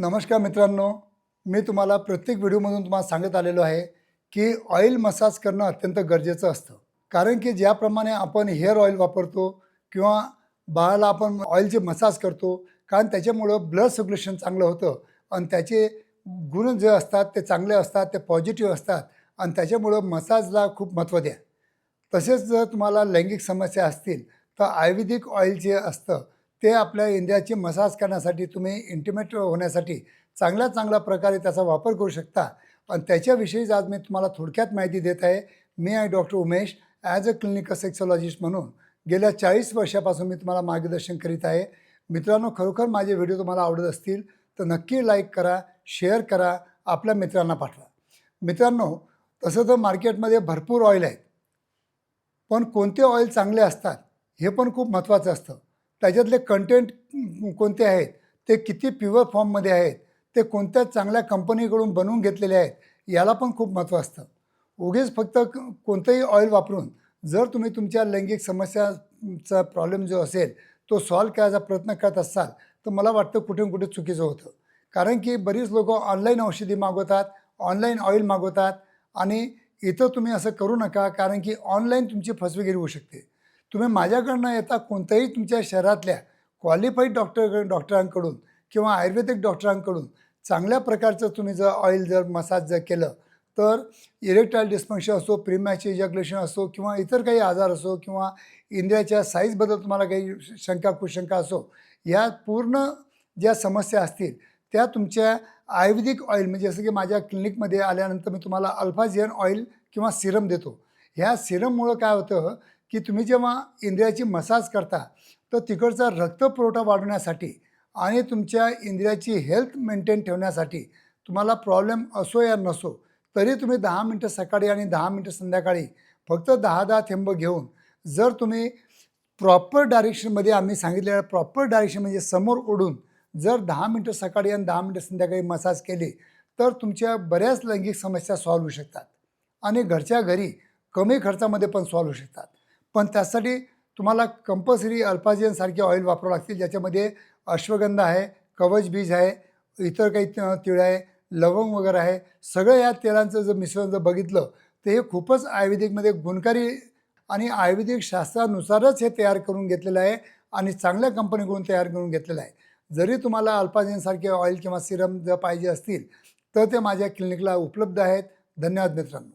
नमस्कार मित्रांनो मी तुम्हाला प्रत्येक व्हिडिओमधून तुम्हाला सांगत आलेलो आहे की ऑइल मसाज करणं अत्यंत गरजेचं असतं. कारण की ज्याप्रमाणे आपण हेअर ऑइल वापरतो किंवा बाळाला आपण ऑइलचे मसाज करतो कारण त्याच्यामुळं ब्लड सर्क्युलेशन चांगलं होतं आणि त्याचे गुण जे असतात ते चांगले असतात ते पॉझिटिव्ह असतात आणि त्याच्यामुळं मसाजला खूप महत्त्व द्या. तसेच जर तुम्हाला लैंगिक समस्या असतील तर आयुर्वेदिक ऑइल जे असतं ते आपल्या इंद्रियाची मसाज करण्यासाठी तुम्ही इंटिमेट होण्यासाठी चांगल्या चांगल्या प्रकारे त्याचा वापर करू शकता. आणि त्याच्याविषयीच आज मी तुम्हाला थोडक्यात माहिती देत आहे. मी आहे doctor Umesh as a clinical sexologist म्हणून गेल्या चाळीस वर्षापासून मी तुम्हाला मार्गदर्शन करीत आहे. मित्रांनो खरोखर माझे व्हिडिओ तुम्हाला आवडत असतील तर नक्की लाईक करा शेअर करा आपल्या मित्रांना पाठवा. मित्रांनो तसं तर मार्केटमध्ये भरपूर ऑइल आहेत. पण कोणते ऑइल चांगले असतात हे पण खूप महत्त्वाचं असतं. त्याच्यातले कंटेंट कोणते आहेत? ते किती प्युअर फॉर्ममध्ये आहेत? ते कोणत्या चांगल्या कंपनीकडून बनवून घेतलेले आहेत? याला पण खूप महत्त्व असतं. उगीच फक्त क- कोणतंही ऑइल वापरून जर तुम्ही तुमच्या लैंगिक समस्याचा प्रॉब्लेम जो असेल तो सॉल्व करायचा प्रयत्न करत असाल तर मला वाटतं कुठे कुठे चुकीचं होतं. कारण की बरीच लोक ऑनलाईन औषधी मागवतात ऑनलाईन ऑइल मागवतात आणि इथं तुम्ही असं करू नका कारण की ऑनलाईन तुमची फसवेगिरी होऊ शकते. तुम्ही माझ्याकडनं येता कोणत्याही तुमच्या शहरातल्या क्वालिफाईड डॉक्टर डॉक्टरांकडून किंवा आयुर्वेदिक डॉक्टरांकडून चांगल्या प्रकारचं तुम्ही जर ऑइल जर मसाज जर केलं तर इरेक्टाईल डिस्फंक्शन असो प्रिमॅची इजॅक्युलेशन असो किंवा इतर काही आजार असो किंवा इंद्रियाच्या साईजबद्दल तुम्हाला काही शंका कुशंका असो या पूर्ण ज्या समस्या असतील त्या तुमच्या आयुर्वेदिक ऑइल म्हणजे जसं की माझ्या क्लिनिकमध्ये आल्यानंतर मी तुम्हाला अल्फाझियन ऑइल किंवा सिरम देतो. ह्या सिरममुळं काय होतं की तुम्ही जेव्हा इंद्रियाची मसाज करता तर तिकडचा रक्तपुरवठा वाढवण्यासाठी आणि तुमच्या इंद्रियाची हेल्थ मेंटेन ठेवण्यासाठी तुम्हाला प्रॉब्लेम असो या नसो तरी तुम्ही दहा मिनटं सकाळी आणि दहा मिनटं संध्याकाळी फक्त दहा दहा थेंब घेऊन जर तुम्ही प्रॉपर डायरेक्शनमध्ये आम्ही सांगितलेल्या प्रॉपर डायरेक्शन म्हणजे समोर ओढून जर दहा मिनटं सकाळी आणि दहा मिनटं संध्याकाळी मसाज केले तर तुमच्या बऱ्याच लैंगिक समस्या सॉल्व्ह होऊ शकतात आणि घरच्या घरी कमी खर्चामध्ये पण सॉल्व्ह होऊ शकतात. पण त्यासाठी तुम्हाला कंपल्सरी अल्पाजियनसारखे ऑइल वापरावं लागतील ज्याच्यामध्ये अश्वगंधा आहे कवच बीज आहे इतर काही तिळ आहे लवंग वगैरे आहे सगळं या तेलांचं जर मिश्रण जर बघितलं तर हे खूपच आयुर्वेदिकमध्ये गुणकारी आणि आयुर्वेदिक शास्त्रानुसारच हे तयार करून घेतलेलं आहे आणि चांगल्या कंपनीकडून तयार करून घेतलेलं आहे. जरी तुम्हाला अल्पाजेनसारखे ऑइल किंवा सिरम जर पाहिजे असतील तर ते माझ्या क्लिनिकला उपलब्ध आहेत. धन्यवाद मित्रांनो.